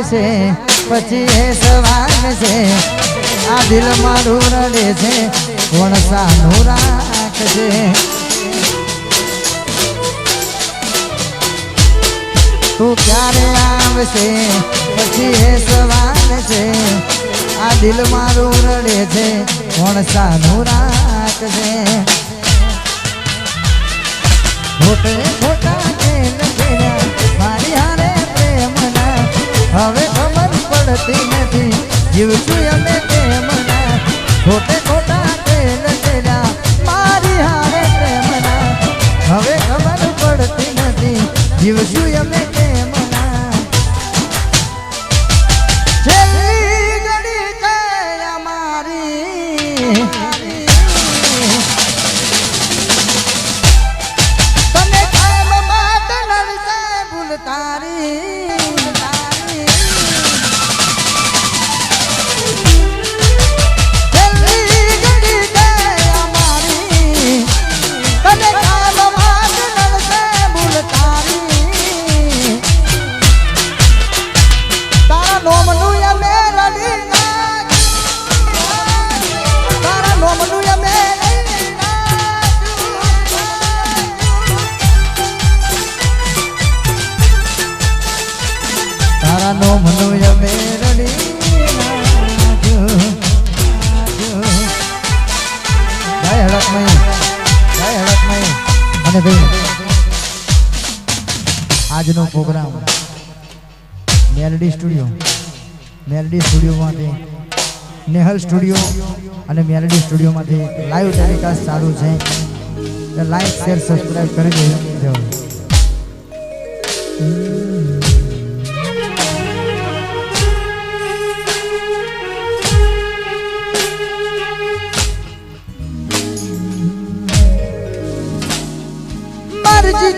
આવશે પછી એ સવાલ છે, આ દિલ મારું રડે છે, કોણ સાનું રાખશે તું ક્યારે આવશે? પછી એ સવાલ છે, આ દિલ મારું રડે છે, કોણ સાનું રાખશે ખોટે ખોટા હવે ખબર પડતી નથી. જીવશું અમે પ્રેમના. ખોટે ખોટા ખેલ ખેલ્યા મારી હારે પ્રેમના. હવે ખબર પડતી નથી. જીવશું અમે આજનો પ્રોગ્રામ મેલડી સ્ટુડિયો, મેલડી સ્ટુડિયોમાંથી નેહલ સ્ટુડિયો અને મેલડી સ્ટુડિયોમાંથી લાઈવ ટેલિકાસ્ટ ચાલુ છે. લાઈક શેર સબસ્ક્રાઈબ કરી દેજો.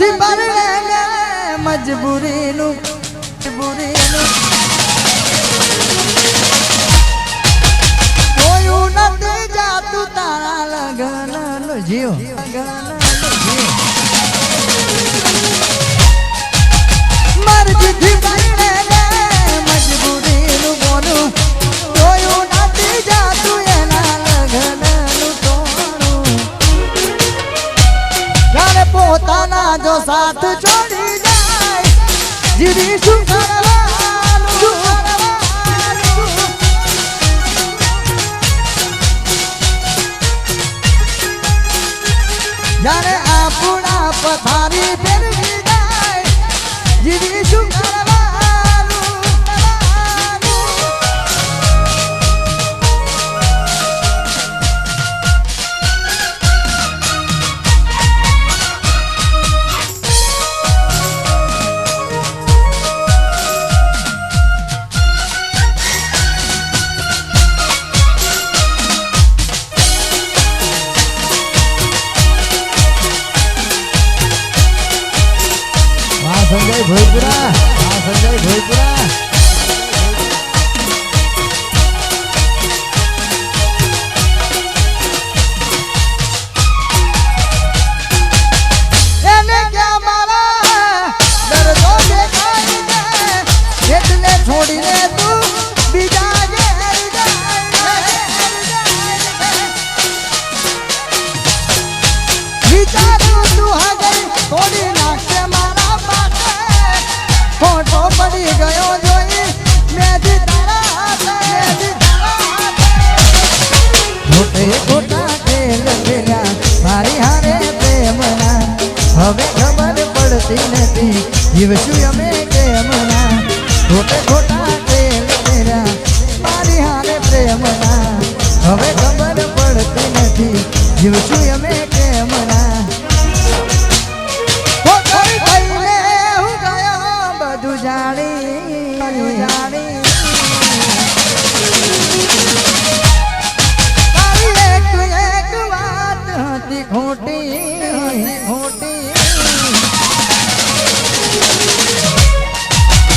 મરજીથી પરણે મજબૂરીનું મજબૂરીનું. જોયું નથી જાતું તારા લગનનું જીવ લગનનું साथ Good જીવશું અમે કેમના ખોટે ખોટા ખેલ ખેલ્યા મારી હારે પ્રેમના હવે ખબર પડતી નથી જીવશું અમે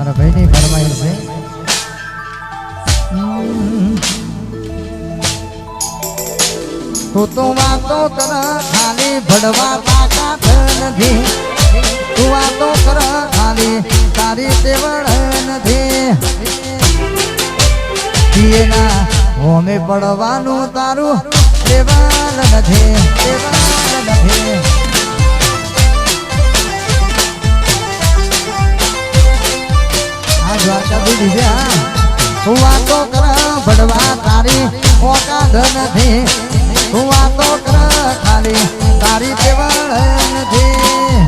મારા ભાઈની ફરમાઈશ છે. તું તો વાતો કર, ખાલી ભડવા તાકાત નથી. તું વાતો કર, ખાલી તારી તેવડ નથી. એના હોમે પડવાનું તારું દેવાલ નથી દેવાલ નથી. દ્વારકા કર ભડવા તારી ઓકાદ નથી વાતો કર ખાલી તારી નથી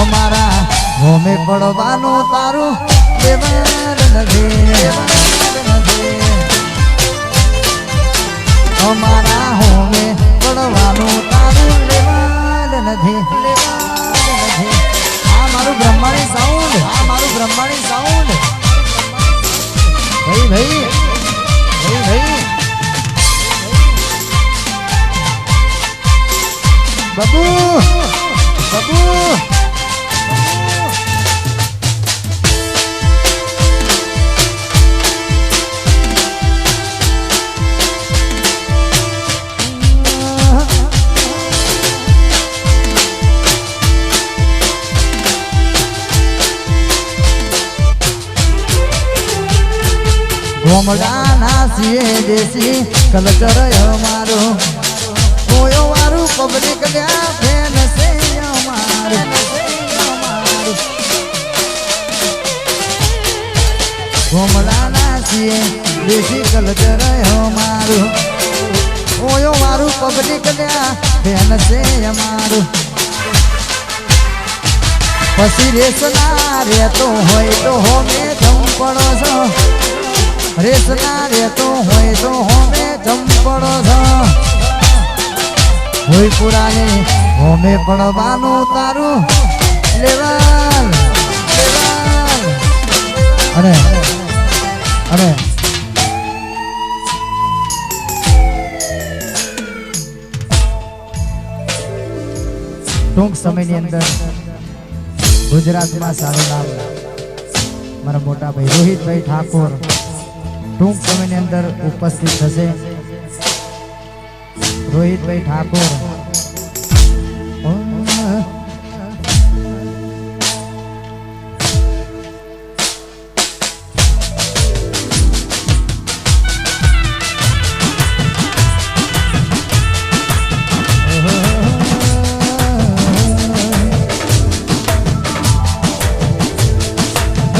અમારા હોમે પડવાનું તારું દેવાળ નથી અમારા હોમે પડવાનું તારું લેવાલ નથી. બ્રહ્માણી સાઉન્ડ ભાઈ ભાઈ ભાઈ ભાઈ. બાબુ બાબુ. ગોમડાના સીએ દેશી કલચર અમારો કોયો મારું પબ્લિક લ્યા ફેન છે અમારું. ગોમડાના સિંહે દેશી કલચર અમારું કોયો મારું પબ્લિક લ્યા ફેન છે અમારું પછી રેસના રહેતો હોય તો હોમે ધમ પડો છો રેસના રેતો હોય તો હોમે ચંપડો છો હોય પુરાને હોમે પડવાનું તારું. લેવાલ. અને અને. ટૂંક સમયની અંદર ગુજરાતમાં સારું નામ. મારા મોટા ભાઈ રોહિતભાઈ ઠાકોર. ટૂંક સમયની અંદર ઉપસ્થિત થશે રોહિતભાઈ ઠાકોર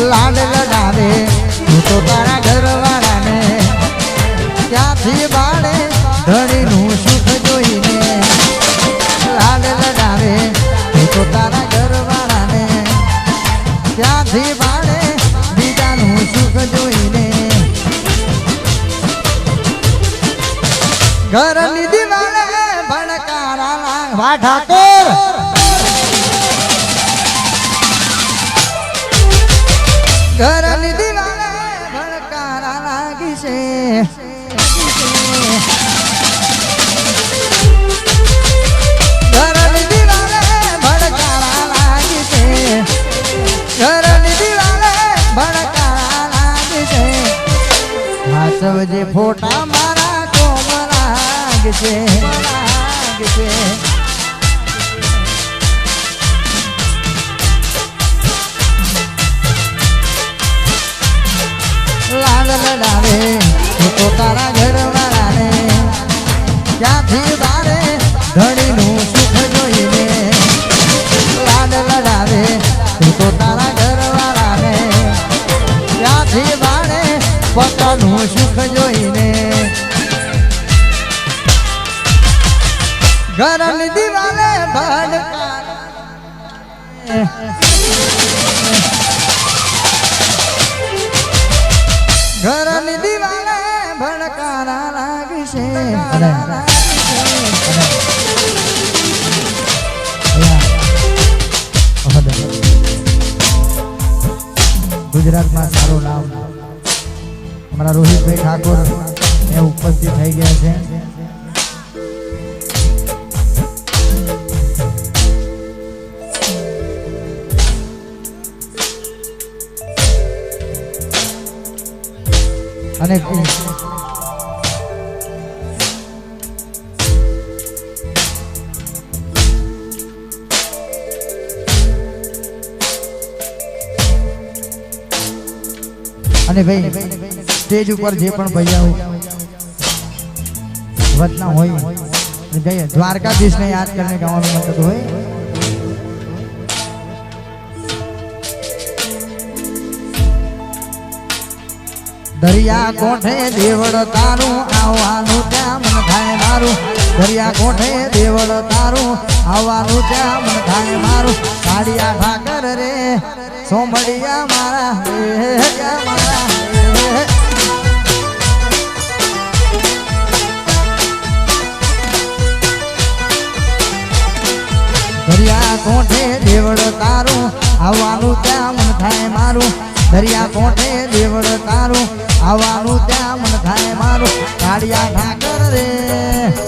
લાડ ત્યાંથી બાળે બીજાનું સુખ જોઈને. ઘરની દિવાલે ભણકારા લાગ હાસવજે ફોટા મારા કોમ લાગે છે લાગે છે લાલ લડાવે તો તારા ઘરની દિવાલે ઘરની દિવાલે ભડકારા લાગશે. ગુજરાતમાં સારું નામ. અમારા રોહિતભાઈ ઠાકોર એ ઉપસ્થિત થઈ ગયા છે. અને અને ભાઈ, સ્ટેજ ઉપર જે પણ ભૈયાઓ વતના હોય દ્વારકાધીશને યાદ કરીને ગાવાનું મન હોય. દરિયા કોઠે દેવળ તારું, આવવાનું ત્યાં મન થાય મારું. દરિયા કોઠે દેવળ તારું, આવવાનું ત્યાં મન થાય મારું. કાળિયા ઠાકર રે સોમડિયા મારા મારા દરિયા કોઠે દેવળ તારું, આવવાનું ત્યાં મન થાય મારું. દરિયા કોઠે દેવળ તારું આવવાનું ત્યાં મન થાય મારું. કાળિયા ઠાકર રે રે.